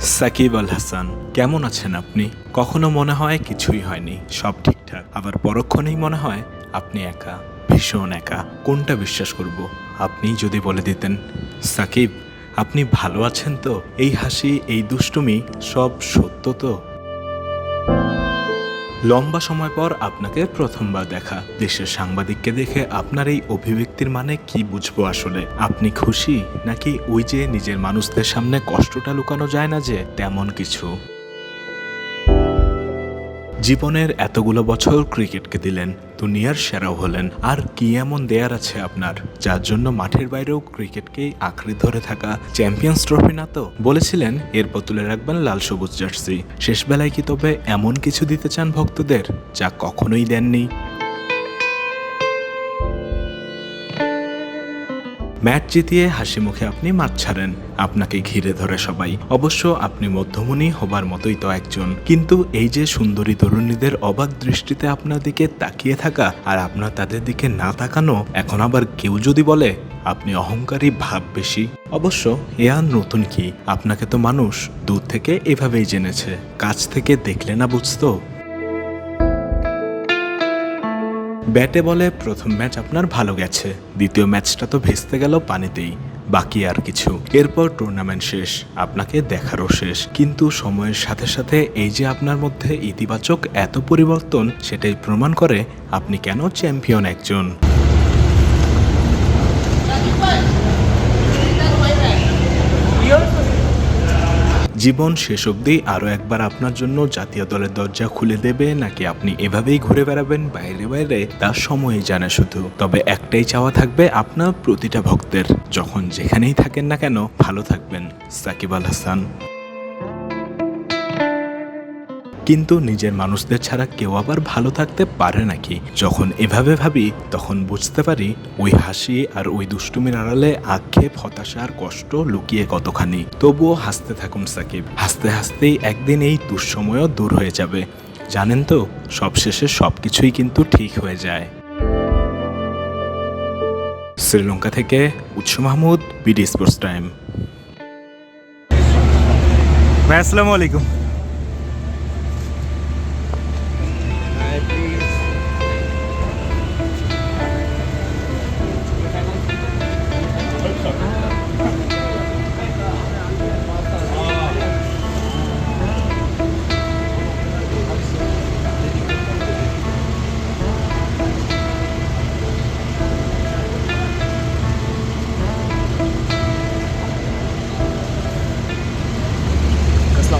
সাকিব আল হাসান, কেমন আছেন আপনি? কখনো মনে হয় কিছুই হয়নি, সব ঠিকঠাক। আবার পরক্ষণেই মনে হয় আপনি একা, ভীষণ একা। কোনটা বিশ্বাস করব? আপনি যদি বলে দিতেন। সাকিব, আপনি ভালো আছেন তো? এই হাসি, এই দুষ্টুমি সব সত্য তো? লম্বা সময় পর আপনাকে প্রথমবার দেখা। দেশের সাংবাদিককে দেখে আপনার এই অভিব্যক্তির মানে কি বুঝব আসলে? আপনি খুশি? নাকি ওই যে নিজের মানুষদের সামনে কষ্টটা লুকানো যায় না যে তেমন কিছু? জীবনের এতগুলো বছর ক্রিকেটকে দিলেন। দুনিয়ার সেরাও হলেন। আর কি এমন দেয়ার আছে আপনার, যার জন্য মাঠের বাইরেও ক্রিকেটকেই আঁকড়ে ধরে থাকা চ্যাম্পিয়ন্স ট্রফি না তো? বলেছিলেন এরপর তুলে রাখবেন লাল সবুজ জার্সি। শেষ বেলায় কি তবে এমন কিছু দিতে চান ভক্তদের, যা কখনোই দেননি? ম্যাচ জিতিয়ে হাসি মুখে আপনি মাঠ ছাড়েন। আপনাকে ঘিরে ধরে সবাই। অবশ্য আপনি মধ্যমণি হবার মতোই তো একজন। কিন্তু এই যে সুন্দরী তরুণীদের অবাক দৃষ্টিতে আপনার দিকে তাকিয়ে থাকা আর আপনার তাদের দিকে না তাকানো, এখন আবার কেউ যদি বলে, আপনি অহংকারী ভাব বেশি। অবশ্য এ আর নতুন কি? আপনাকে তো মানুষ দূর থেকে এভাবেই জেনেছে। কাছ থেকে দেখলে না বুঝতো? ব্যাটে বলে প্রথম ম্যাচ আপনার ভালো গেছে, দ্বিতীয় ম্যাচটা তো ভেস্তে গেল পানিতেই, বাকি আর কিছু। এরপর টুর্নামেন্ট শেষ, আপনাকে দেখারও শেষ। কিন্তু সময়ের সাথে সাথে এই যে আপনার মধ্যে ইতিবাচক এত পরিবর্তন, সেটাই প্রমাণ করে আপনি কেন চ্যাম্পিয়ন একজন। জীবন শেষ অবধি আরও একবার আপনার জন্য জাতীয় দলের দরজা খুলে দেবে নাকি আপনি এভাবেই ঘুরে বেড়াবেন বাইরে বাইরে? তা সময়ই জানে শুধু। তবে একটাই চাওয়া থাকবে আপনার প্রতিটা ভক্তের। যখন যেখানেই থাকেন না কেন, ভালো থাকবেন। সাকিব আল হাসান। কিন্তু নিজের মানুষদের ছাড়া কেউ আবার ভালো থাকতে পারে নাকি? যখন এভাবে ভাবি, তখন বুঝতে পারি ওই হাসি আর ওই দুষ্টুমির আড়ালে আক্ষেপ, হতাশা আর কষ্ট লুকিয়ে কতখানি। তবুও হাসতে থাকুন সাকিব। হাসতে হাসতেই একদিন এই দুঃসময়ও দূর হয়ে যাবে। জানেন তো, সবশেষে সব কিছুই কিন্তু ঠিক হয়ে যায়। শ্রীলঙ্কা থেকে উৎস মাহমুদ, বিডি স্পোর্টস টাইম। আসসালামু আলাইকুম।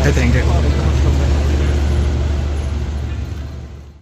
I think.